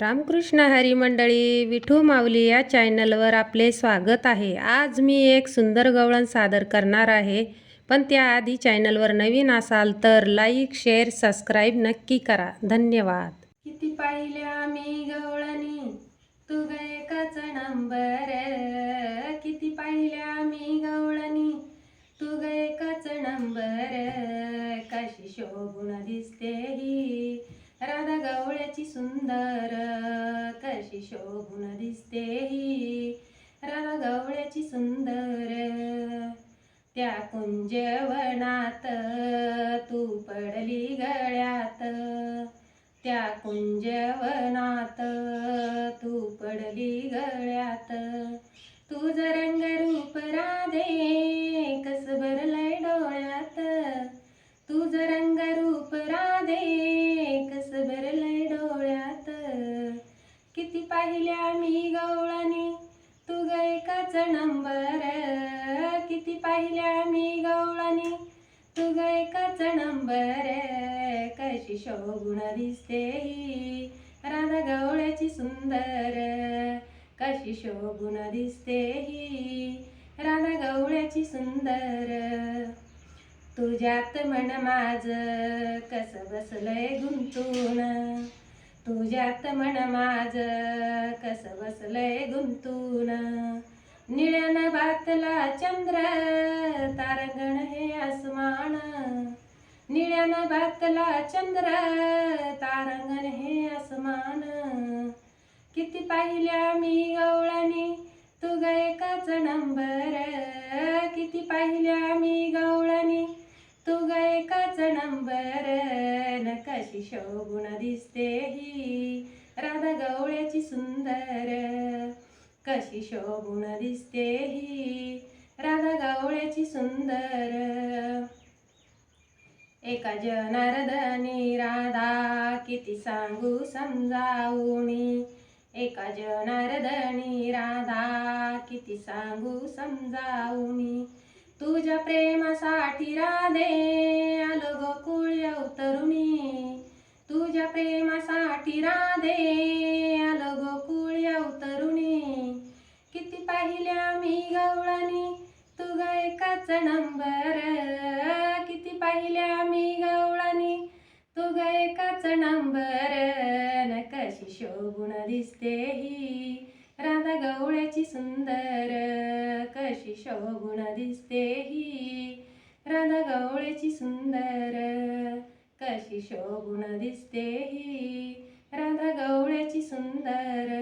रामकृष्ण हरी मंडळी विठू माऊली या चॅनलवर आपले स्वागत आहे. आज मी एक सुंदर गवळण सादर करणार आहे. पण त्याआधी चॅनलवर नवीन असाल तर लाईक शेअर सबस्क्राईब नक्की करा. धन्यवाद. किती पाहिल्या मी गवळणी? तू गायकाच नंबर किती पाहिल्या मी गवळणी? तू गायकाच नंबर कशी शोभून दिसते ही? राधा गवळ्याची सुंदर कशी शोभून दिसते ही. राधा गवळ्याची सुंदर त्या कुंजवनात तू पडली गळ्यात. त्या कुंजवनात तू पडली गळ्यात. तुझं रंगरूप राधे गायकाच नंबर किती पाहिल्या मी गवळणी तू गायकाच नंबर कशी शोगुण दिसते ही. राधा गवळ्याची सुंदर. कशी शोगुण दिसते ही. राधा गवळ्याची सुंदर. तुझ्यात मन माझ. कस बसलंय गुंतून. तुझ्यात मन माझ. कस बसलंय गुंतून. निळ्यान बातला चंद्र तारंगण हे आसमान. निळ्यान बातला चंद्र तारंगण हे आसमान. किती पाहिल्या मी गवळणी तू गायकाच नंबर. किती पाहिल्या मी गवळणी तू गायकाच नंबर. न कशी शोभून दिसते ही राधा गवळ्याची सुंदर. कशी शोभून दिसते ही? राधा गावळ्याची सुंदर. एका जनार्दनी राधा किती सांगू समजावणी एका जनार्दनी राधा किती सांगू समजावणी तुझ्या प्रेमासाठी राधे आलो गोकुळ अवतरुणी. तुझ्या प्रेमासाठी राधे आलो गोकुळ अवतरुणी. किती पाहिल्या मी गवळणी तू एकाच नंबर किती पाहिल्या मी गवळणी तू एकाच नंबर न कशी शोभून दिसते ही? राधा गवळ्याची सुंदर कशी शोभून दिसते ही? राधा गवळ्याची सुंदर कशी शोभून दिसते ही? राधा गवळ्याची सुंदर